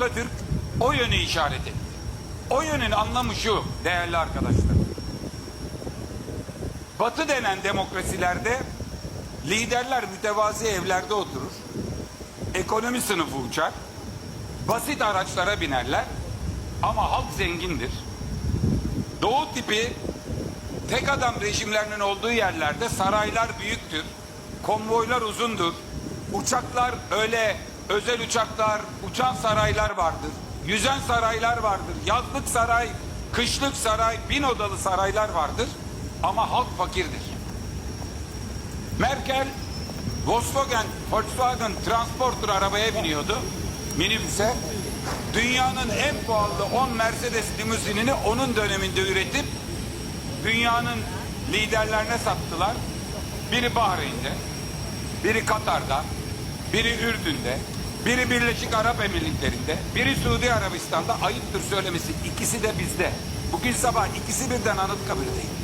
Atatürk o yönü işaret etti. O yönün anlamı şu değerli arkadaşlar. Batı denen demokrasilerde liderler mütevazi evlerde oturur. Ekonomi sınıfı uçar. Basit araçlara binerler. Ama halk zengindir. Doğu tipi tek adam rejimlerinin olduğu yerlerde saraylar büyüktür. Konvoylar uzundur. Uçaklar öyle özel uçaklar, uçan saraylar vardır. Yüzen saraylar vardır. Yazlık saray, kışlık saray, bin odalı saraylar vardır. Ama halk fakirdir. Merkel Volkswagen, Volkswagen Transporter arabaya biniyordu. Minibüse. Dünyanın en pahalı 10 Mercedes limuzinini onun döneminde üretip dünyanın liderlerine sattılar. Biri Bahreyn'de, biri Katar'da, biri Ürdün'de, biri Birleşik Arap Emirlikleri'nde, biri Suudi Arabistan'da ayıptır söylemesi. İkisi de bizde. Bugün sabah ikisi birden Anıtkabir'deydi.